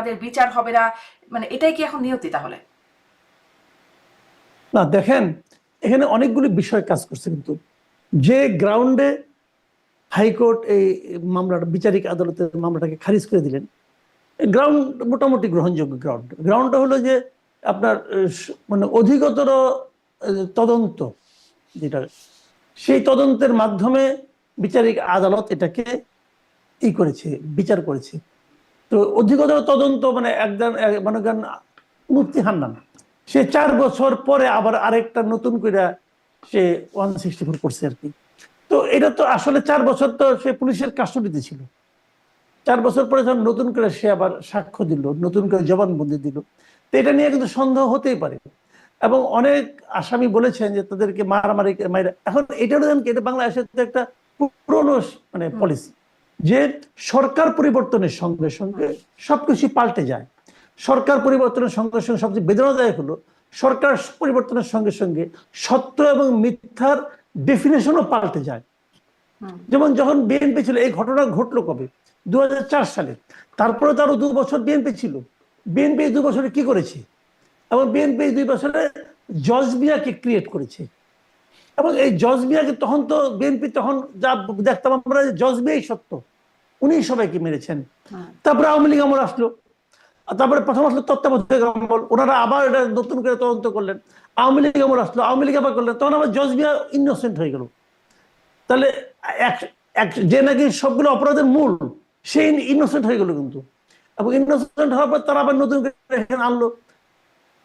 তাদের বিচার হবে না মানে এটাই কি এখন নিয়তি তাহলে? না, দেখেন, এখানে অনেকগুলি বিষয় কাজ করছে কিন্তু। যে গ্রাউন্ডে হাইকোর্ট এই মামলাটা, বিচারিক আদালতের মামলাটাকে খারিজ করে দিলেন গ্রাউন্ড মোটামুটি গ্রহণযোগ্য গ্রাউন্ড গ্রাউন্ডটা হলো যে আপনার মানে অধিকতর তদন্ত যেটা, সেই তদন্তের মাধ্যমে বিচারিক আদালত এটাকে ই করেছে, বিচার করেছে। তো অধিকতর তদন্ত মানে একজন এক- মনে করেন মুক্তি হান্নান সে চার বছর পরে আবার আরেকটা নতুন করে সে ওয়ান সিক্সটি ফোর করছে আর কি। তো এটা তো আসলে চার বছর তো সে পুলিশের কাস্টডিতে ছিল। চার বছর পরে যখন নতুন করে সে আবার সাক্ষ্য দিল নতুন করে জবানবন্দি দিল তো এটা নিয়ে কিন্তু সন্দেহ হতেই পারে। এবং অনেক আসামি বলেছেন যে তাদেরকে মারামারি মাইরা এখন এটা এটা বাংলাদেশের একটা পুরনো মানে পলিসি যে সরকার পরিবর্তনের সঙ্গে সঙ্গে সবকিছু পাল্টে যায়। সরকার পরিবর্তনের সঙ্গে সঙ্গে সবচেয়ে বেদনাদায়ক হলো সরকার পরিবর্তনের সঙ্গে সঙ্গে সত্য এবং মিথ্যার ডেফিনেশনও পাল্টে যায়। যেমন যখন বিএনপি ছিল এই ঘটনা ঘটলো কবে? দু হাজার চার সালে। তারপরে তারও দু বছর বিএনপি ছিল। বিএনপি দু বছরে কি করেছে? এবং বিএনপি দুই বছরে জজবিয়াকে ক্রিয়েট করেছে। এবং এই জজবিয়াকে তখন তো বিএনপি তখন যা দেখতাম আমরা জজবিয়াই সত্য। উনি সবাইকে মেরেছেন। তারপরে আওয়ামী লীগ আমল আসলো। তারপরে প্রথম আসলো তত্ত্বাবধায়ক আমল। ওনারা আবার এটা নতুন করে তদন্ত করলেন। আওয়ামী লীগ আমল আসলো। আওয়ামী লীগ আবার করলেন। তখন আবার জজবিয়া ইনোসেন্ট হয়ে গেল। তাহলে এক- এক- যে নাকি সবগুলো অপরাধের মূল সেই ইনোসেন্ট হয়ে গেল কিন্তু। এবং ইনোসেন্ট হওয়ার পর তারা আবার নতুন করে এখানে আনলো।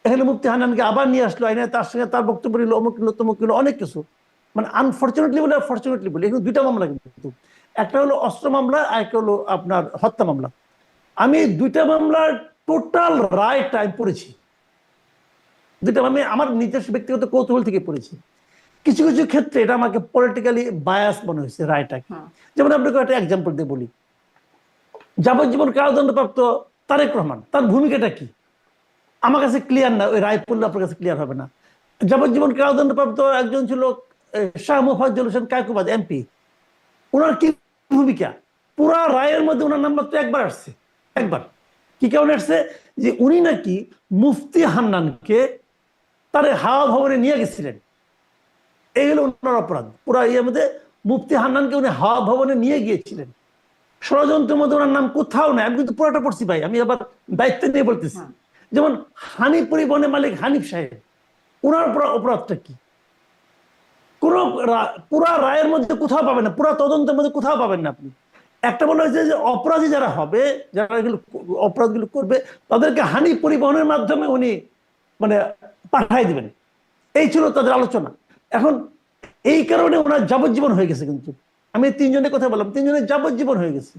এখানে মুক্তি হানানকে আবার নিয়ে আসলো আইনে। তার সঙ্গে তার বক্তব্য নিল অমুক নিল তমুক নিল অনেক কিছু। মানে আনফর্চুনেটলি বলে ফর্চুনেটলি বলে। এখানে দুইটা মামলা কিন্তু। একটা হলো অস্ত্র মামলা আর একটা হলো আপনার হত্যা মামলা। আমি দুইটা মামলার টোটাল রায়টা আমি পড়েছি। দুইটা আমি আমার নিজস্ব ব্যক্তিগত কৌতূহল থেকে পড়েছি। কিছু কিছু ক্ষেত্রে এটা আমাকে পলিটিক্যালি বায়াস মনে হয়েছে রায়টা হুম। যেমন আপনাকে একটা এক্সাম্পল দিয়ে বলি। যাবজ্জীবন কারাদণ্ডপ্রাপ্ত তারেক রহমান তার ভূমিকাটা কি? আমার কাছে ক্লিয়ার না ওই রায় পড়লে আপনার কাছে ক্লিয়ার হবে না। যাবজ্জীবন কারাদণ্ডপ্রাপ্ত একজন ছিল শাহ মুফাজ্জল হোসেন কায়কুবাদ এমপি ওনার কি ভূমিকা। পুরা রায়ের মধ্যে ওনার নাম মাত্র একবার আসছে একবার। কি কারণে আসছে? যে উনি নাকি মুফতি হান্নানকে তার হাওয়া ভবনে নিয়ে গেছিলেন। এই হলো ওনার অপরাধ। পুরা ইয়ের মধ্যে মুফতি হান্নানকে উনি হাওয়া ভবনে নিয়ে গিয়েছিলেন। ষড়যন্ত্রের মধ্যে ওনার নাম কোথাও নেই। আমি কিন্তু পুরোটা পড়ছি ভাই আমি আবার দায়িত্ব নিয়ে বলতেছি। যেমন হানিফ পরিবহনের মালিক হানিফ সাহেব ওনার পুরো অপরাধটা কি? কোন পুরা রায়ের মধ্যে কোথাও পাবেন না, পুরা তদন্তের মধ্যে কোথাও পাবেন না আপনি। একটা বলা হয়েছে যে অপরাধী যারা হবে, যারা এগুলো অপরাধগুলো করবে, তাদেরকে হানি পরিবহনের মাধ্যমে উনি মানে পাঠাই দিবেন। এই ছিল তাদের আলোচনা। এখন এই কারণে ওনার যাবজ্জীবন হয়ে গেছে কিন্তু। আমি তিনজনের কথা বললাম, তিনজনের যাবজ্জীবন হয়ে গেছে।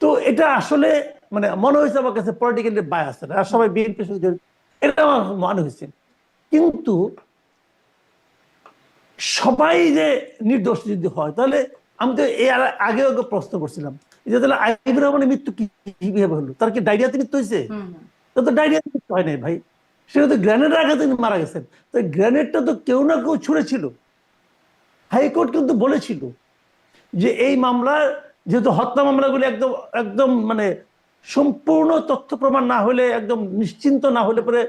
তো এটা আসলে মানে মনে হয়েছে আমার কাছে পলিটিক্যালি বায়াস সবাই বিএনপি এটা আমার মনে হয়েছে। কিন্তু সবাই যে নির্দোষ যদি হয় তাহলে আমি তো এর একটা প্রশ্ন করছিলাম যে তাহলে আইবুর রহমানের মৃত্যু কি কীভাবে হলো? তার কি ডায়রিয়াতে মৃত্যু হয়েছে। তো তো ডায়রিয়াতে মৃত্যু হয় নাই ভাই। সেটা তো গ্রেনেডের আঘাতে তিনি মারা গেছেন। তো গ্রেনেডটা তো কেউ না কেউ ছুঁড়েছিল। হাইকোর্ট কিন্তু বলেছিল যে এই মামলা যেহেতু হত্যা মামলাগুলি একদম একদম মানে সম্পূর্ণ তথ্য প্রমাণ না হলে একদম নিশ্চিন্ত না হলে পরে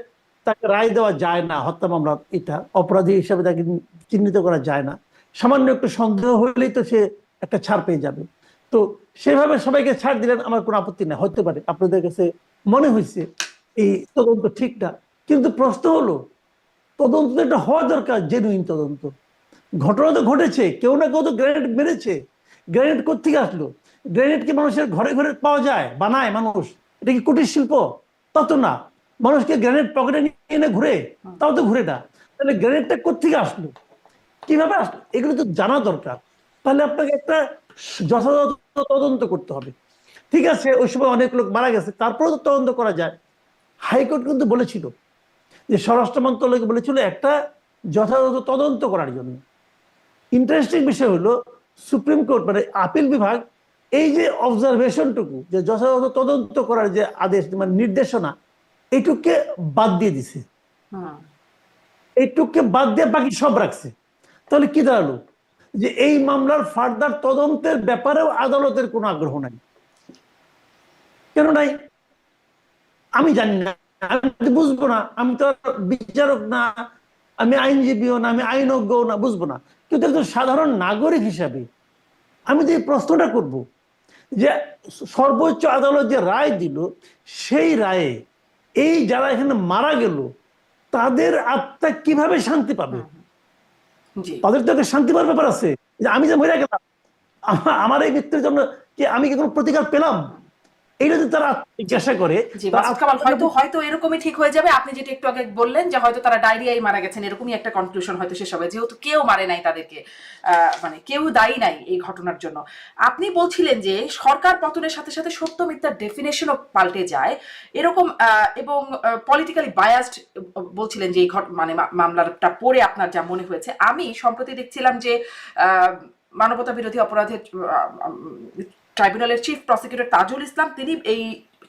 তাকে রায় দেওয়া যায় না, হত্যা মামলা, এটা অপরাধী হিসাবে তাকে চিহ্নিত করা যায় না। সামান্য একটু সন্দেহ হলেই তো সে একটা ছাড় পেয়ে যাবে। তো সেভাবে সবাইকে ছাড় দিলেন আমার কোনো আপত্তি নেই হতে পারে। আপনাদের কাছে মনে হয়েছে এই তদন্ত ঠিক না কিন্তু প্রশ্ন হলো, তদন্ত তো একটা হওয়া দরকার জেনুইন তদন্ত। ঘটনা তো ঘটেছে, কেউ না কেউ তো গ্রেনেড মেরেছে। গ্রেনেড কোথেকে আসলো? গ্রেনেড কি মানুষের ঘরে ঘরে পাওয়া যায়, বানায় মানুষ? এটা কি কুটির শিল্প? তত না। মানুষকে গ্রেনেড পকেটে নিয়ে এনে ঘুরে তাও তো ঘুরে না। তাহলে গ্রেনেডটা কোথেকে আসলো? কীভাবে আসলো? এগুলো তো জানা দরকার। তাহলে আপনাকে একটা যথাযথ তদন্ত করতে হবে। ঠিক আছে ওই সময় অনেক লোক মারা গেছে তারপরেও তো তদন্ত করা যায়। হাইকোর্ট কিন্তু বলেছিল যে স্বরাষ্ট্র মন্ত্রণালয় বলেছিল একটা যথাযথ তদন্ত করার জন্য। ইন্টারেস্টিং বিষয় হলো সুপ্রিম কোর্ট মানে আপিল বিভাগ এই যে অবজারভেশনটুকু যে যথাযথ তদন্ত করার যে আদেশ মানে নির্দেশনা এইটুককে বাদ দিয়ে দিছে। হুম। এইটুককে বাদ দিয়ে বাকি সব রাখছে। তাহলে কি দাঁড়াল? যে এই মামলার ফার্দার তদন্তের ব্যাপারেও আদালতের কোনো আগ্রহ নাই। কেন নাই? আমি জানি না। আমি বুঝব না। আমি তো বিচারক না। আমি আইনজীবীও না। আমি আইনজ্ঞও না। বুঝব না। কিন্তু একজন সাধারণ নাগরিক হিসাবে আমি যে প্রশ্নটা করব যে সর্বোচ্চ আদালত যে রায় দিল সেই রায়ে এই যারা এখানে মারা গেল তাদের আত্মা কীভাবে শান্তি পাবে? তাদের তো একটা শান্তি পাওয়ার ব্যাপার আছে। আমি যে মরে গেলাম আমার এই মৃত্যুর জন্য কি আমি কি কোনো প্রতিকার পেলাম? যদি তারা জিজ্ঞাসা করে হয়তো হয়তো এরকমই ঠিক হয়ে যাবে। আপনি যেটা একটু আগে বললেন যে হয়তো তারা ডায়রিয়ায় মারা গেছেন এরকমই একটা কনক্লুশন হয়তো শেষ হবে। যেহেতু কেউ মারে নাই তাদেরকে মানে কেউ দায়ী নাই এই ঘটনার জন্য। আপনি বলছিলেন যে সরকার পতনের সাথে সাথে সত্য মিথ্যার ডেফিনেশনও পাল্টে যায়। এরকম এবং পলিটিক্যালি বায়াসড বলছিলেন যে এই মানে মামলাটা পড়ে আপনার যা মনে হয়েছে। আমি সম্প্রতি দেখছিলাম যে আহ, মানবতা বিরোধী অপরাধের ট্রাইব্যুনালের চিফ প্রসিকিউটর তাজুল ইসলাম, তিনি এই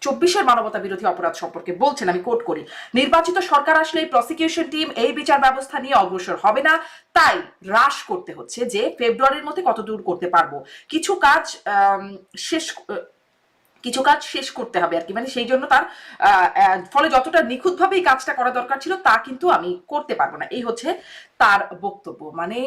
চব্বিশের মানবতা বিরোধী অপরাধ সম্পর্কে বলছেন, আমি কোট করি, নির্বাচিত সরকার আসলে এই প্রসিকিউশন টিম এই বিচার ব্যবস্থা নিয়ে অগ্রসর হবে না। তাই হ্রাস করতে হচ্ছে যে ফেব্রুয়ারির মধ্যে কত দূর করতে পারব। কিছু কাজ শেষ কিছু কাজ শেষ করতে হবে আর কি। মানে সেই জন্য তার ফলে যতটা নিখুঁতভাবে এই কাজটা করা দরকার ছিল তা কিন্তু আমি করতে পারব না। এই হচ্ছে তার বক্তব্য। মানে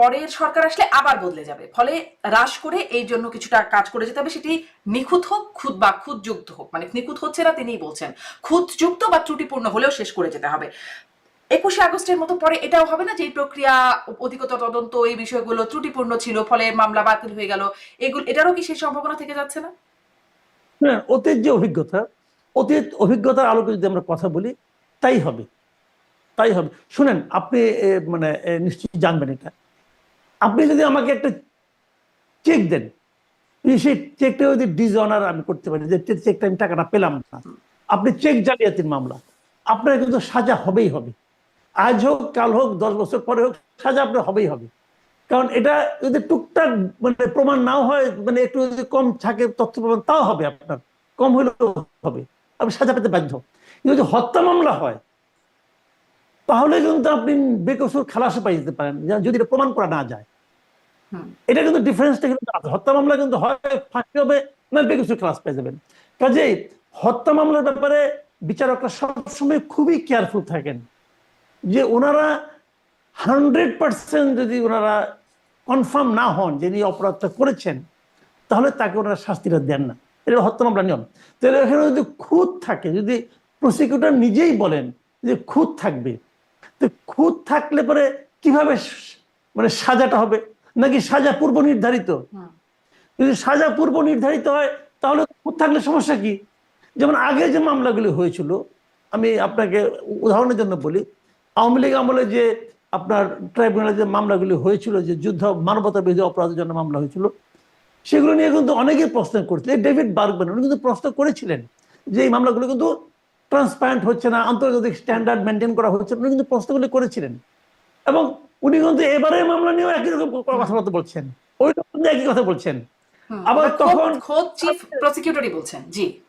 পরের সরকার আসলে আবার বদলে যাবে। ফলে হ্রাস করে এই জন্য কিছুটা কাজ করে যেতে হবে, সেটি নিখুঁত হোক খুদ বা খুঁতযুক্ত হোক। মানে নিখুঁত হচ্ছে না তিনিই বলছেন। খুঁতযুক্ত বা ত্রুটিপূর্ণ হলেও শেষ করে যেতে হবে। একুশে আগস্টের মতো পরে এটাও হবে না যে এই প্রক্রিয়া, অধিকতর তদন্ত, এই বিষয়গুলো ত্রুটিপূর্ণ ছিল, ফলে মামলা বাতিল হয়ে গেল। এগুলো, এটারও কি সেই সম্ভাবনা থেকে যাচ্ছে না? অতীত যে অভিজ্ঞতা, অতীত অভিজ্ঞতার আলোকে যদি আমরা কথা বলি, তাই হবে। তাই হবে। শুনেন, আপনি মানে নিশ্চয়ই জানবেন এটা। আপনি যদি আমাকে একটা চেক দেন সেই চেকটা যদি ডিজঅনার আমি করতে পারি, যে চেকটা আমি টাকাটা পেলাম না, আপনি চেক জালিয়াতির মামলা। আপনার কিন্তু সাজা হবেই হবে। আজ হোক, কাল হোক, দশ বছর পরে হোক, সাজা আপনার হবেই হবে। কারণ এটা যদি টুকটাক মানে প্রমাণ নাও হয় মানে একটু যদি কম থাকে তথ্য প্রমাণ তাও হবে আপনার। কম হলেও হবে। আপনি সাজা পেতে বাধ্য। কিন্তু যদি হত্যা মামলা হয় তাহলে কিন্তু আপনি বেকসুর খালাসে পাই যেতে পারেন যদি এটা প্রমাণ করা না যায়। এটা কিন্তু ডিফারেন্সটা কিন্তু হত্যা মামলা কিন্তু হয় ফাঁসি হবে না বেকসুর খালাস পেয়ে যাবেন। কাজেই হত্যা মামলার ব্যাপারে বিচারকরা সবসময় খুবই কেয়ারফুল থাকেন। যে ওনারা হান্ড্রেড পার্সেন্ট যদি ওনারা কনফার্ম না হন যে ইনি অপরাধটা করেছেন তাহলে তাকে ওনারা শাস্তিটা দেন না। এটা হত্যা মামলা নিয়ম। তাহলে এখানে যদি খুঁত থাকে যদি প্রসিকিউটর নিজেই বলেন যে খুঁত থাকবে তো খুঁত থাকলে পরে কীভাবে মানে সাজাটা হবে? নাকি সাজা পূর্ব নির্ধারিত? যদি সাজা পূর্ব নির্ধারিত হয় তাহলে খুঁত থাকলে সমস্যা কি? যেমন আগে যে মামলাগুলি হয়েছিল আমি আপনাকে উদাহরণের জন্য বলি আওয়ামী লীগ আমলে যে আপনার ট্রাইব্যুনালে যে মামলাগুলি হয়েছিল যে যুদ্ধ মানবতা বিরোধী অপরাধের জন্য মামলা হয়েছিল সেগুলো নিয়ে কিন্তু অনেকেই প্রশ্ন করছিল এই ডেভিড বার্গম্যান উনি কিন্তু প্রশ্ন করেছিলেন যে এই মামলাগুলো কিন্তু ট্রান্সপারেন্ট হচ্ছে না আন্তর্জাতিক স্ট্যান্ডার্ড মেনটেন করা হচ্ছে উনি কিন্তু প্রশ্নগুলি করেছিলেন। এবং উনি কিন্তু এবারের মামলা নিয়েও একই রকম কথাবার্তা বলছেন। ওই রকম একই কথা বলছেন। আবার তখন- খোদ চিফ প্রসিকিউটরই বলছেন জি।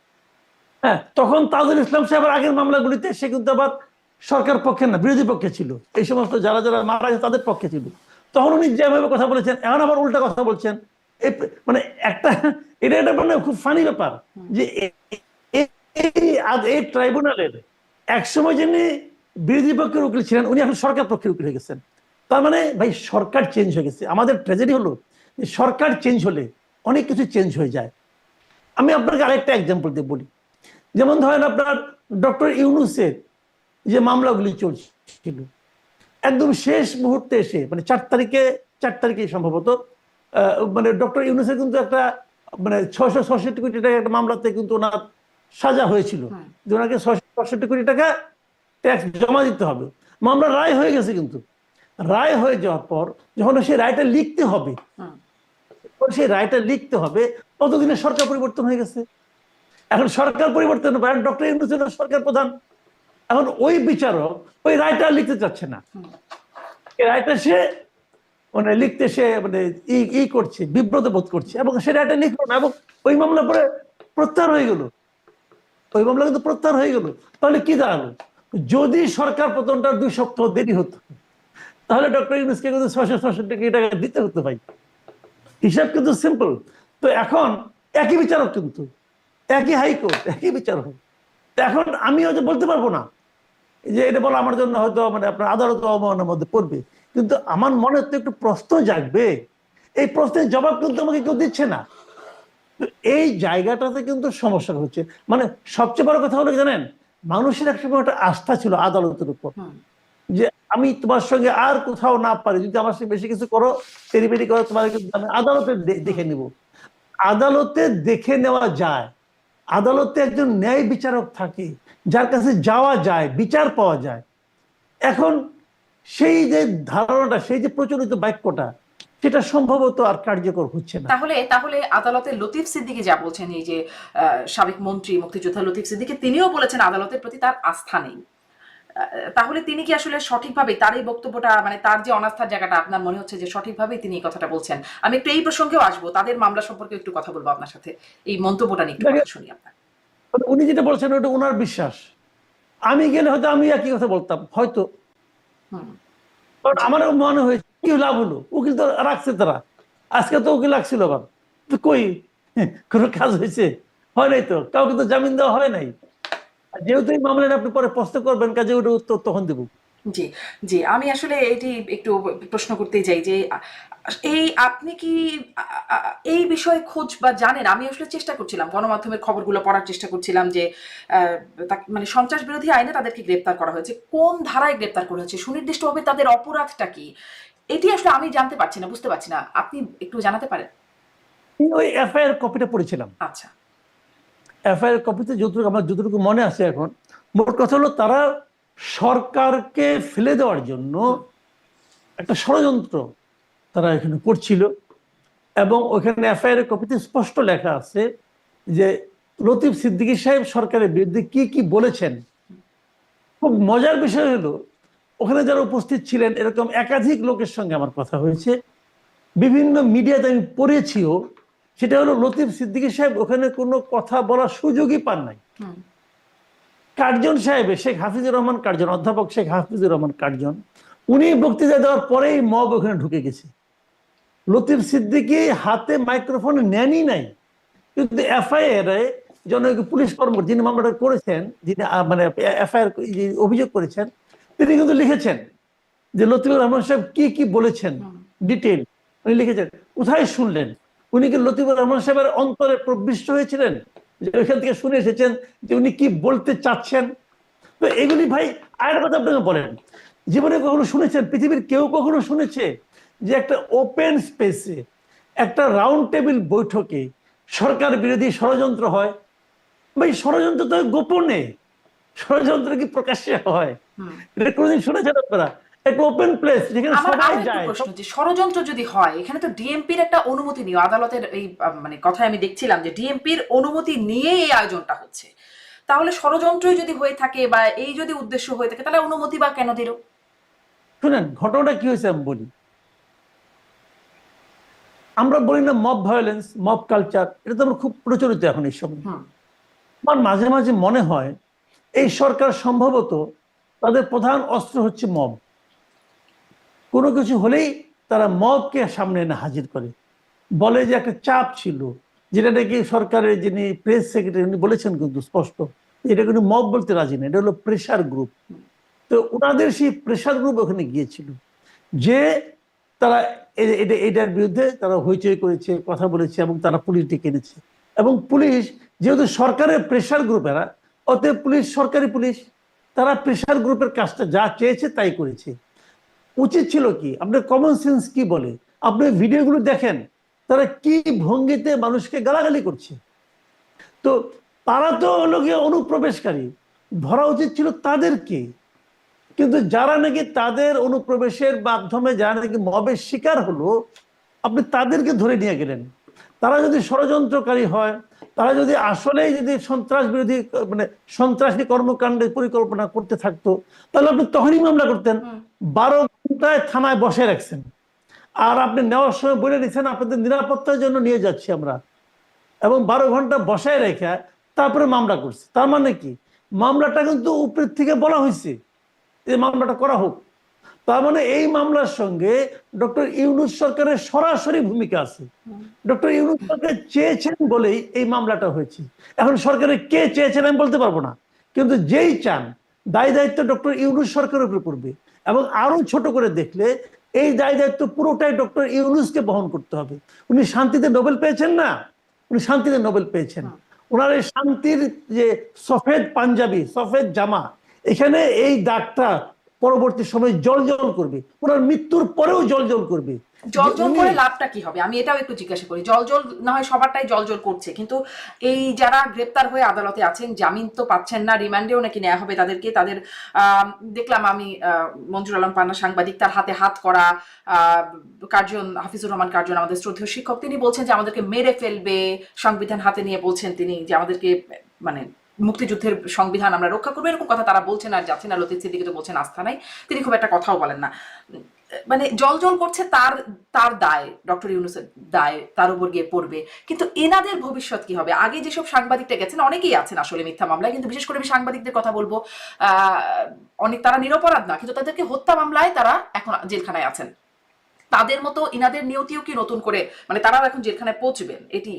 হ্যাঁ তখন তাজুল ইসলাম সাহেবের আগের মামলাগুলিতে সে কিন্তু আবার সরকার পক্ষে না, বিরোধী পক্ষে ছিল। এই সমস্ত যারা যারা মারা গেছে তাদের পক্ষে ছিল। তখন উনি যেভাবে কথা বলেছেন, এখন আবার উল্টা কথা বলছেন। মানে একটা, এটা একটা মানে খুব ফানি ব্যাপার যে এই ট্রাইব্যুনালের একসময় যিনি বিরোধী পক্ষের উকিল ছিলেন, উনি এখন সরকার পক্ষের উকিল হয়ে গেছেন। তার মানে ভাই, সরকার চেঞ্জ হয়ে গেছে। আমাদের ট্র্যাজেডি হলো যে সরকার চেঞ্জ হলে অনেক কিছু চেঞ্জ হয়ে যায়। আমি আপনাকে আরেকটা এক্সাম্পল দিয়ে বলি। যেমন ধরেন আপনার ডক্টর ইউনুসের যে মামলাগুলি চলছিল। একদম শেষ মুহূর্তে এসে মানে চার তারিখে চার তারিখে সম্ভবত মানে ডক্টর ইউনুসের কিন্তু একটা মানে ছয়শো ছষট্টি কোটি টাকা একটা মামলাতে কিন্তু ওনার সাজা হয়েছিল। যে ওনাকে ছয়শো ছষট্টি কোটি টাকা ট্যাক্স জমা দিতে হবে। মামলা রায় হয়ে গেছে কিন্তু। রায় হয়ে যাওয়ার পর যখন সেই রায়টা লিখতে হবে। যখন সেই রায়টা লিখতে হবে ততদিনে সরকার পরিবর্তন হয়ে গেছে। এখন সরকার পরিবর্তন ডক্টর ইউনুস হলো সরকার প্রধান। এখন ওই বিচারক ওই রায়টা লিখতে চাচ্ছে না। রায়টা সে মানে লিখতে সে মানে ই ই করছে বিব্রত বোধ করছে এবং সে রায়টা লিখলো না এবং ওই মামলা পরে প্রত্যাহার হয়ে গেল। ওই মামলা কিন্তু প্রত্যাহার হয়ে গেল। তাহলে কি দাঁড়াল? যদি সরকার পতনটা দুই সপ্তাহ দেরি হতো তাহলে ডক্টর ইউনুসকে কিন্তু ছশো ছষট্টি টাকা দিতে হতো ভাই। হিসাব কিন্তু সিম্পল তো এখন একই বিচারক কিন্তু একই হাইকোর্ট একই বিচারক। এখন আমি হয়তো বলতে পারব না যে এটা বলা আমার জন্য হয়তো মানে আপনার আদালত অবমাননার মধ্যে পড়বে। কিন্তু আমার মনে তো একটু প্রশ্ন জাগবে। এই প্রশ্নের জবাব কিন্তু আমাকে কেউ দিচ্ছে না। এই জায়গাটাতে কিন্তু সমস্যা হচ্ছে। মানে সবচেয়ে বড় কথা হলো জানেন? মানুষের একসময় একটা আস্থা ছিল আদালতের উপর। যে আমি তোমার সঙ্গে আর কোথাও না পারি যদি আমার সঙ্গে বেশি কিছু করো তেরিবেরি করো তোমার আমি আদালতে দেখে নিব। আদালতে দেখে নেওয়া যায়। আদালতে একজন ন্যায় বিচারক থাকে। যার কাছে যাওয়া যায় বিচার পাওয়া যায়। এখন সেই যে ধারণাটা সেই যে প্রচলিত বাক্যটা সেটা সম্ভবত আর কার্যকর হচ্ছে না। তাহলে তাহলে আদালতের লতিফ সিদ্দিকি যা বলছেন এই যে সাবেক মন্ত্রী মুক্তিযোদ্ধা লতিফ সিদ্দিকি তিনিও বলেছেন আদালতের প্রতি তার আস্থা নেই। তাহলে তিনি কি আসলে সঠিকভাবে তার এই বক্তব্যটা মানে তার যে অনাস্থার জায়গাটা আপনার মনে হচ্ছে যে সঠিকভাবেই তিনি এই কথাটা বলছেন? আমি একটু এই প্রসঙ্গেও আসব তাদের মামলা সম্পর্কে একটু কথা বলব আপনার সাথে। এই মন্তব্যটা নিয়ে একটু শুনি আপনার। উনি যেটা বলছেন, ওটা ওনার বিশ্বাস। আমি গেলে হয়তো আমি একই কথা বলতাম, হয়তো। আমারও মনে হয়েছে, কি লাভ হলো? উকিল তো রাখছে তারা। আজকে তো উকিল রাখছিল আবার। তো কই? কোনো কাজ হয়েছে? হয় নাই তো? কাউকে তো জামিন দেওয়া হয় নাই। যেহেতু এই মামলাটা আপনি পরে প্রশ্ন করবেন, কাজে ওটা উত্তর তখন দেবো। জি জি। আমি আসলে এটি একটু প্রশ্ন করতে চাই যে এই আপনি কি এই বিষয়ে খোঁজ বা জানেন? আমি আসলে চেষ্টা করছিলাম গণমাধ্যমের খবরগুলো পড়ার চেষ্টা করছিলাম যে মানে সন্ত্রাস বিরোধী আইনে তাদেরকে গ্রেপ্তার করা হয়েছে কোন ধারায় গ্রেপ্তার করা হয়েছে সুনির্দিষ্টভাবে তাদের অপরাধটা কি? এটি আসলে আমি জানতে পারছি না বুঝতে পারছি না আপনি একটু জানাতে পারেন? ওই এফআইআর কপিটা পড়েছিলাম। আচ্ছা। এফআইআর কপিতে যতটুকু আমার যতটুকু মনে আছে এখন মোট কথা হলো তারা সরকারকে ফেলে দেওয়ার জন্য একটা ষড়যন্ত্র তারা এখানে করছিল এবং ওখানে এফআইআর কপিতে স্পষ্ট লেখা আছে যে লতিফ সিদ্দিকী সাহেব সরকারের বিরুদ্ধে কি কি বলেছেন। খুব মজার বিষয় হলো ওখানে যারা উপস্থিত ছিলেন এরকম একাধিক লোকের সঙ্গে আমার কথা হয়েছে। বিভিন্ন মিডিয়াতে আমি পড়েছিও সেটা হলো লতিফ সিদ্দিকী সাহেব ওখানে কোনো কথা বলার সুযোগই পান নাই। কার্জন সাহেব শেখ হাফিজুর রহমান কার্জন অধ্যাপক শেখ হাফিজুর রহমান কার্জন উনি বক্তৃতা দেওয়ার পরেই মগ ওখানে ঢুকে গেছে। লতিফ সিদ্দিকী হাতে মাইক্রোফোন নেনই নাই। কিন্তু এফআইআর এ জনৈক পুলিশ কর্মকর্তা যিনি মামলাটা করেছেন যিনি মানে এফআইআর অভিযোগ করেছেন তিনি কিন্তু লিখেছেন যে লতিফুর রহমান সাহেব কি কি বলেছেন ডিটেল উনি লিখেছেন কোথায় শুনলেন? উনি কি লতিফুর রহমান সাহেবের অন্তরে প্রবিষ্ট হয়েছিলেন? যে ওইখান থেকে শুনে এসেছেন যে উনি কি বলতে চাচ্ছেন? তো এগুলি ভাই আরেকটা কথা আপনাকে বলেন। জীবনে কখনো শুনেছেন? পৃথিবীর কেউ কখনো শুনেছে যে একটা ওপেন স্পেসে একটা রাউন্ড টেবিল বৈঠকে সরকার বিরোধী ষড়যন্ত্র হয়। ভাই ষড়যন্ত্র তো গোপনে ষড়যন্ত্র কি প্রকাশ্যে হয়? এটা কোনোদিন শুনেছেন আপনারা? একটা ওপেন প্লেস যেখানে সবাই যায়। ষড়যন্ত্র যদি হয় এখানে তো ডিএমপির একটা অনুমতি নিয়ে আদালতের এই মানে কথায় আমি দেখছিলাম যে ডিএমপির অনুমতি নিয়ে এই আয়োজনটা হচ্ছে। তাহলে ষড়যন্ত্রই যদি হয়ে থাকে বা এই যদি উদ্দেশ্য হয়ে থাকে তাহলে অনুমতি বা কেন দিল? শুনেন ঘটনাটা কি হয়েছে আমি বলি। আমরা বলি না মব ভায়োলেন্স মব কালচার এটা তো আমরা খুব প্রচলিত এখন এই সময়। আমার মাঝে মাঝে মনে হয় এই সরকার সম্ভবত তাদের প্রধান অস্ত্র হচ্ছে মব কোনো কিছু হলেই তারা মবকে সামনে এনে হাজির করে। বলে যে একটা চাপ ছিল যেটা নাকি সরকারের যিনি প্রেস সেক্রেটারি উনি বলেছেন কিন্তু স্পষ্ট এটা কিন্তু মব বলতে রাজি না এটা হলো প্রেশার গ্রুপ তো ওনাদের সেই প্রেশার গ্রুপ ওখানে গিয়েছিল যে তারা এটা এটার বিরুদ্ধে তারা হইচই করেছে, কথা বলেছে এবং তারা পুলিশ ডেকে এনেছে। এবং পুলিশ, যেহেতু সরকারের প্রেশার গ্রুপেরা অতএব পুলিশ, সরকারি পুলিশ, তারা প্রেশার গ্রুপের কাজটা যা চেয়েছে তাই করেছে। উচিত ছিল কি আপনার কমন সেন্স কি বলে, আপনি ভিডিওগুলো দেখেন, তারা কি ভঙ্গিতে মানুষকে গালাগালি করছে। তো তারা তো হলো গিয়ে অনুপ্রবেশকারী, ধরা উচিত ছিল তাদেরকে। কিন্তু যারা নাকি তাদের অনুপ্রবেশের মাধ্যমে যারা নাকি মবের শিকার হলো আপনি তাদেরকে ধরে নিয়ে গেলেন। তারা যদি ষড়যন্ত্রকারী হয় তারা যদি আসলেই যদি সন্ত্রাস বিরোধী মানে সন্ত্রাসী কর্মকাণ্ডের পরিকল্পনা করতে থাকতো তাহলে আপনি তখনই মামলা করতেন। বারো ঘন্টায় থানায় বসে রাখছেন। আর আপনি নেওয়ার সময় বলে দিচ্ছেন আপনাদের নিরাপত্তার জন্য নিয়ে যাচ্ছি আমরা। এবং বারো ঘণ্টা বসায় রেখে তারপরে মামলা করছে। তার মানে কি? মামলাটা কিন্তু উপরের থেকে বলা হয়েছে। যে মামলাটা করা হোক। তার মানে এই মামলার সঙ্গে ডক্টর ইউনুস সরকারের সরাসরি ভূমিকা আছে। ডক্টর ইউনুস সরকার চেয়েছেন বলেই এই মামলাটা হয়েছে। এখন সরকারের কে চেয়েছেন আমি বলতে পারব না। কিন্তু যেই চান দায় দায়িত্ব ডক্টর ইউনুস সরকারের উপরে পড়বে এবং আরও ছোট করে দেখলে এই দায় দায়িত্ব পুরোটাই ডক্টর ইউনুসকে বহন করতে হবে। উনি শান্তিতে নোবেল পেয়েছেন না? উনি শান্তিতে নোবেল পেয়েছেন। ওনার এই শান্তির যে সফেদ পাঞ্জাবি সফেদ জামা এখানে এই দাগটা পরবর্তী সময় জল জল করবে। ওনার মৃত্যুর পরেও জল জল করবে। জল জল করে লাভটা কি হবে? আমি এটাও একটু জিজ্ঞাসা করি। জল জল না হয় সবারটাই জল জল করছে কিন্তু এই যারা গ্রেপ্তার হয়ে আদালতে আছেন জামিন তো পাচ্ছেন না রিমান্ডেও নাকি নেওয়া হবে তাদেরকে। তাদের দেখলাম আমি আহ, মঞ্জুর আলম পান্না সাংবাদিক তার হাতে হাত করা আহ, কার্জন হাফিজুর রহমান কার্জন আমাদের শ্রদ্ধেয় শিক্ষক তিনি বলছেন যে আমাদেরকে মেরে ফেলবে সংবিধান হাতে নিয়ে বলছেন তিনি যে আমাদেরকে মানে মুক্তিযুদ্ধের সংবিধান আমরা রক্ষা করব, এরকম কথা তারা বলছেন আর যাচ্ছেন আর লতিফ সিদ্দিকি তো বলছেন আস্থা নাই। তিনি খুব একটা কথাও বলেন না। মানে জল জল করছে তার তার দায়, ডক্টর ইউনুসের দায়, তার উপর গিয়ে পড়বে। কিন্তু এনাদের ভবিষ্যৎ কি হবে? আগে যেসব সাংবাদিকটা গেছেন, অনেকেই আছেন আসলে মিথ্যা মামলায়, কিন্তু বিশেষ করে আমি সাংবাদিকদের কথা বলব। অনেক তারা নিরপরাধ না, কিন্তু তাদেরকে হত্যা মামলায় তারা এখন জেলখানায় আছেন। তাদের মতো ইনাদের নিয়তিও কি নতুন করে মানে তারাও এখন জেলখানায় পৌঁছবেন? এটি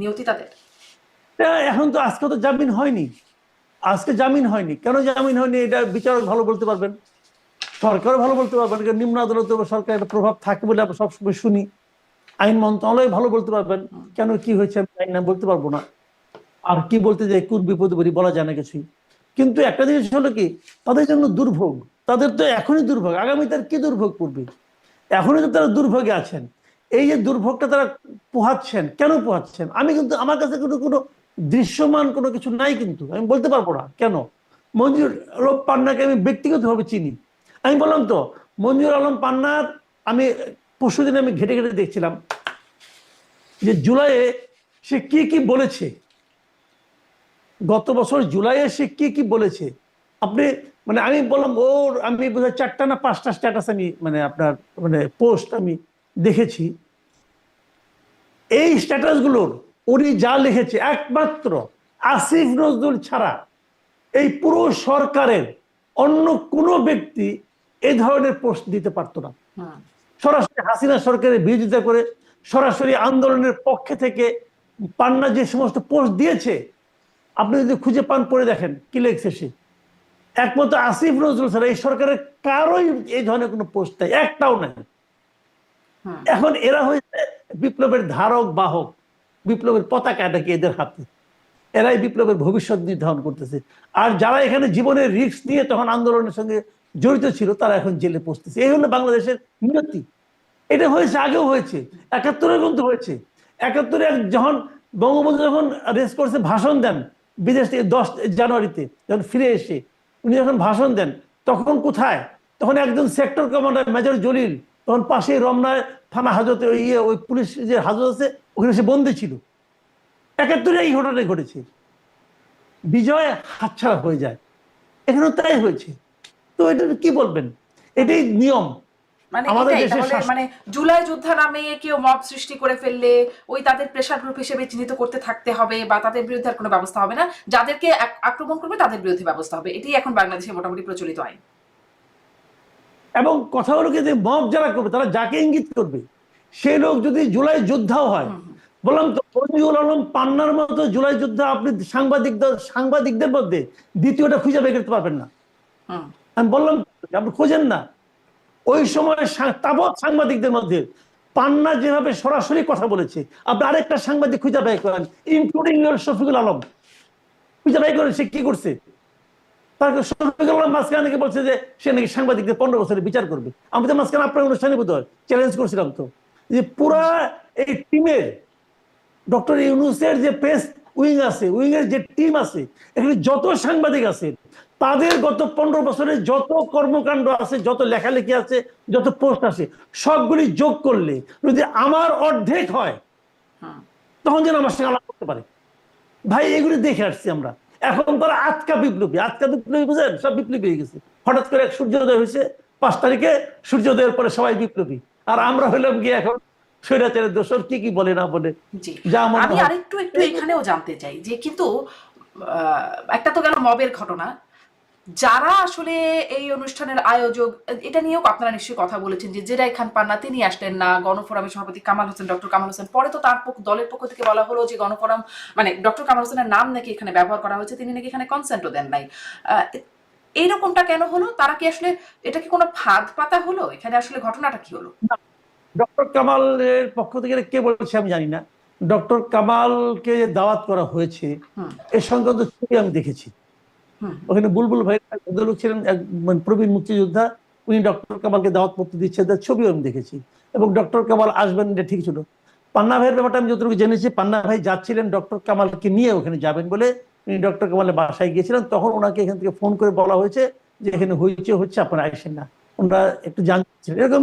নিয়তি তাদের? এখন তো আজকে তো জামিন হয়নি। আজকে জামিন হয়নি। কেন জামিন হয়নি? এটা বিচারক ভালো বলতে পারবেন। সরকারও ভালো বলতে পারবেন। নিম্ন আদালত সরকারের একটা প্রভাব থাকে বলে আমরা সবসময় শুনি। আইন মন্ত্রণালয় ভালো বলতে পারবেন। কেন কি হয়েছে আমি জানি না বলতে পারব না। আর কি বলতে যাই কোন বিপদে পড়ি বলা যায় না কিছুই। কিন্তু একটা জিনিস হলো কি, তাদের জন্য দুর্ভোগ। তাদের তো এখনই দুর্ভোগ। আগামী তার কি দুর্ভোগ পড়বে? এখনই তো তারা দুর্ভোগে আছেন। এই যে দুর্ভোগটা তারা পোহাচ্ছেন, কেন পোহাচ্ছেন? আমি কিন্তু, আমার কাছে কোনো কোনো দৃশ্যমান কোনো কিছু নাই কিন্তু। আমি বলতে পারব না, কেন? মঞ্জুর আলম পান্নাকে আমি ব্যক্তিগতভাবে চিনি। আমি বললাম তো, মঞ্জুর আলম পান্নার আমি পরশুদিন আমি ঘেটে ঘেটে দেখছিলাম যে জুলাইয়ে সে কি কি বলেছে। গত বছর জুলাইয়ে সে কি কি বলেছে। আপনি মানে আমি বললাম ওর আমি বোধহয় চারটা না পাঁচটা স্ট্যাটাস আমি মানে আপনার মানে পোস্ট আমি দেখেছি। এই স্ট্যাটাসগুলোর উনি যা লিখেছে একমাত্র আসিফ নজরুল ছাড়া এই পুরো সরকারের অন্য কোনো ব্যক্তি এই ধরনের পোস্ট দিতে পারতো না। সরাসরি হাসিনা সরকারের বিরোধিতা করে সরাসরি আন্দোলনের পক্ষে থেকে পান্না যে সমস্ত পোস্ট দিয়েছে আপনি যদি খুঁজে পান পড়ে দেখেন কি লিখছে সে। একমাত্র আসিফ নজরুল ছাড়া এই সরকারের কারোই এই ধরনের কোনো পোস্ট নাই একটাও নাই। এখন এরা হয়েছে বিপ্লবের ধারক বাহক। বিপ্লবের পতাকা নাকি এদের হাতে? এরাই বিপ্লবের ভবিষ্যৎ নির্ধারণ করতেছে। আর যারা এখানে জীবনের রিস্ক নিয়ে তখন আন্দোলনের সঙ্গে জড়িত ছিল, তারা এখন জেলে পৌঁছতেছে। এই হলো বাংলাদেশের নিয়তি এটা হয়েছে, আগেও হয়েছে, একাত্তরের কিন্তু হয়েছে। একাত্তরে এক- যখন বঙ্গবন্ধু যখন রেস করছে ভাষণ দেন, বিদেশ থেকে দশ জানুয়ারিতে যখন ফিরে এসে, উনি যখন ভাষণ দেন, তখন কোথায়? তখন একজন সেক্টর কমান্ডার মেজর জলিল, তখন পাশে রমনায় থানা হাজতে ওই ইয়ে ওই পুলিশ যে হাজত আছে ওখানে সে বন্দি ছিল। একাত্তরে এই ঘটনাটাই ঘটেছে। বিজয় হাতছাড়া হয়ে যায়। এখানেও তাই হয়েছে। তো এটা কি বলবেন? এটাই নিয়ম। মানে মানে জুলাই যোদ্ধা নামে কেউ মব সৃষ্টি করে ফেললে ওই তাদের প্রেশার গ্রুপ হিসেবে চিহ্নিত করতে থাকতে হবে বা তাদের বিরুদ্ধে আর কোনো ব্যবস্থা হবে না। যাদেরকে আক্রমণ করবে তাদের বিরুদ্ধে ব্যবস্থা হবে। এটি এখন বাংলাদেশে মোটামুটি প্রচলিত আইন। এবং কথা হলো কি যে মব যারা করবে তারা যাকে ইঙ্গিত করবে সেই লোক যদি জুলাই যোদ্ধাও হয় বললাম তো মঞ্জুর আলম পান্নার মতো জুলাই যোদ্ধা আপনি সাংবাদিক সাংবাদিকদের মধ্যে দ্বিতীয়টা খুঁজে বের করতে পারবেন না। আমি বললাম আপনি খোঁজেন না। ওই সময় তাবৎ সাংবাদিকদের মধ্যে পান্না যেভাবে সরাসরি কথা বলেছে আপনি আরেকটা সাংবাদিক খুঁজে বের করেন ইনক্লুডিং শফিকুল আলম। খুঁজে বের করেন সে কি করছে? তার শফিকুল আলম মাঝখানে বলছে যে সে নাকি সাংবাদিকদের পনেরো বছরের বিচার করবে। আমি তো মাঝখানে আপনার অনুষ্ঠানে বোধ হয় চ্যালেঞ্জ করছিলাম তো। যে পুরা এই টিমের ডক্টর ইউনুসের যে প্রেস উইং আছে উইং এর যে টিম আছে এখানে যত সাংবাদিক আছে তাদের গত পনেরো বছরের যত কর্মকাণ্ড আছে যত লেখালেখি আছে যত পোস্ট আছে সবগুলি যোগ করলে যদি আমার অর্ধেক হয় তখন যেন আমার সঙ্গে আলাপ করতে পারে। ভাই এগুলি দেখে আসছি আমরা। এখন তারা আটকা বিপ্লবী আটকা বিপ্লবী বুঝেন সব বিপ্লবী হয়ে গেছে। হঠাৎ করে এক সূর্যোদয় হয়েছে পাঁচ তারিখে সূর্যোদয়ের পরে সবাই বিপ্লবী। আর আমরা হইলাম গিয়ে এখন স্বৈরাচারের দোষর কি কি বলে না বলে। যা আমি আরেকটু একটু এখানেও জানতে চাই যে কিন্তু একটা তো গেল মবের ঘটনা। যারা আসলে এই অনুষ্ঠানের আয়োজক এটা নিয়েও আপনারা নিশ্চয়ই কথা বলেছেন যে জেরাই খান পান্না তিনি আসলেন না। গণফোরামের সভাপতি কামাল হোসেন ডক্টর কামাল হোসেন। পরে তো তার পক্ষ- দলের পক্ষ থেকে বলা হলো যে গণফোরাম মানে ডক্টর কামাল হোসেনের নাম নাকি এখানে ব্যবহার করা হয়েছে তিনি নাকি এখানে কনসেন্টও দেন নাই। এইরকমটা কেন হলো? তারা কি আসলে এটা কি কোনো ফাঁদ পাতা হলো? এখানে আসলে ঘটনাটা কি হলো? ডক্টর কামালের পক্ষ থেকে কে বলেছে আমি জানি না। ডক্টর কামালকে যে দাওয়াত করা হয়েছে এর সংক্রান্ত ছবি আমি দেখেছি। ওখানে বুলবুল ভাই ভদ্রলোক ছিলেন এক মানে প্রবীণ মুক্তিযোদ্ধা। উনি ডক্টর কামালকে দাওয়াত পত্র দিচ্ছেন তার ছবিও আমি দেখেছি। এবং ডক্টর কামাল আসবেন এটা ঠিক ছিল। পান্না ভাইয়ের ব্যাপারটা আমি যতটুকু জেনেছি পান্না ভাই যাচ্ছিলেন ডক্টর কামালকে নিয়ে ওখানে যাবেন বলে ডক্টর কামালের বাসায় গিয়েছিলেন, তখন ওনাকে এখান থেকে ফোন করে বলা হয়েছে যে এখানে হয়েছে হচ্ছে, আপনারা আসেন না। ওনারা একটু জানছিলেন এরকম